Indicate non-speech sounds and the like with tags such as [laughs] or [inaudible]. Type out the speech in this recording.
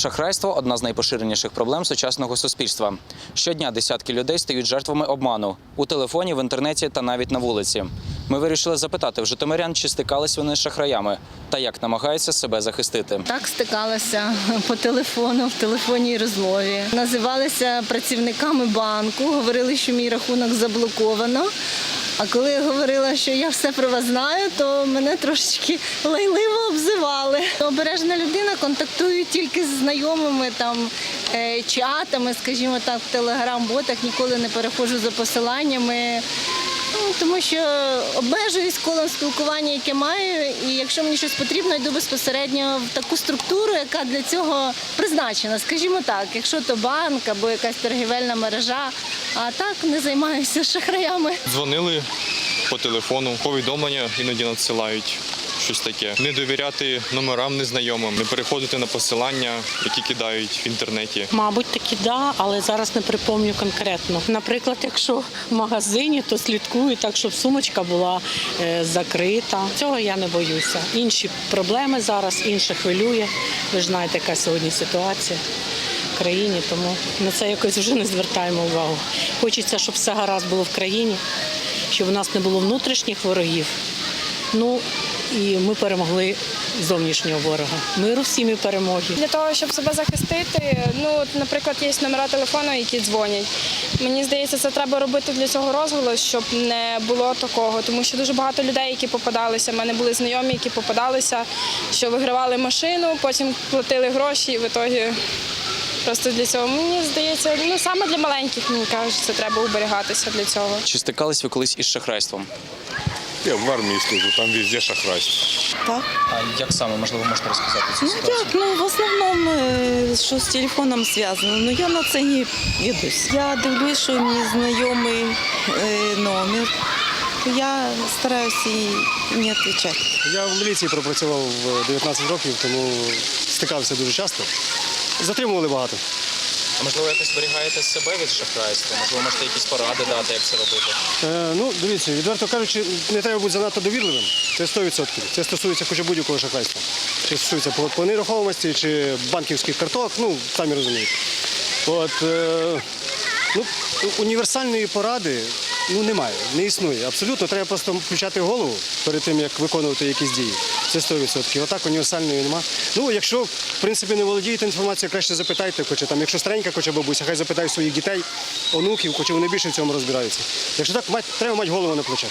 Шахрайство одна з найпоширеніших проблем сучасного суспільства. Щодня десятки людей стають жертвами обману у телефоні, в інтернеті та навіть на вулиці. Ми вирішили запитати в житомирян, чи стикались вони з шахраями та як намагаються себе захистити. Так стикалася по телефону, в телефонній розмові. Називалися працівниками банку, говорили, що мій рахунок заблоковано. А коли я говорила, що я все про вас знаю, то мене трошечки лайливо обзивали. Обережна людина контактує тільки з знайомими там е, чатами, скажімо так, в телеграм-ботах, ніколи не переходжу за посиланнями. Ну, тому що обмежуюсь колом спілкування, яке маю, і якщо мені щось потрібно, йду безпосередньо в таку структуру, яка для цього призначена. Скажімо так, якщо то банк або якась торгівельна мережа, а так не займаюся [laughs] шахраями. Дзвонили по телефону, повідомлення іноді надсилають. Щось таке. Не довіряти номерам незнайомим, не переходити на посилання, які кидають в інтернеті. Мабуть, таки да, але зараз не припомню конкретно. Наприклад, якщо в магазині, то слідкую так, щоб сумочка була е, закрита. Цього я не боюся. Інші проблеми зараз, інше хвилює. Ви ж знаєте, яка сьогодні ситуація в країні, тому на це якось вже не звертаємо увагу. Хочеться, щоб все гаразд було в країні, щоб у нас не було внутрішніх ворогів. Ну і ми перемогли зовнішнього ворога. Миру всім і перемоги. Для того, щоб себе захистити, ну, наприклад, є номера телефону, які дзвонять. Мені здається, це треба робити для цього розголос, щоб не було такого. Тому що дуже багато людей, які попадалися. У мене були знайомі, які попадалися, що вигравали машину, потім платили гроші і в ітогі просто для цього. Мені здається, ну саме для маленьких, мені кажуть, це треба уберігатися для цього. Чи стикались ви колись із шахрайством? Я в армії служу, там везде шахрайство. Так. А як саме можливо можете розказати цю Ну як, ну в основному, е, що з телефоном зв'язано, ну я на це не ведусь. Я дивлюсь, що мені знайомий е, номер. Я стараюся і не відповідати. Я в міліції пропрацював в 19 років, тому стикався дуже часто. Затримували багато. А можливо, якось зберігаєте себе від шахрайства? Можливо, можете якісь поради дати, як це робити? Е, ну, дивіться, відверто кажучи, не треба бути занадто довірливим. Це 100%. Це стосується хоча будь-якого шахрайства. Чи стосується по, нерухомості, чи банківських карток, ну, самі розумієте. От, е, ну, універсальної поради ну, немає, не існує. Абсолютно, треба просто включати голову перед тим, як виконувати якісь дії. Це 100%. Отак універсальної нема. Ну, якщо, в принципі, не володієте інформацією, краще запитайте, хоча там, якщо старенька хоча бабуся, хай запитає своїх дітей, онуків, хоча вони більше в цьому розбираються. Якщо так, мать, треба мати голову на плечах.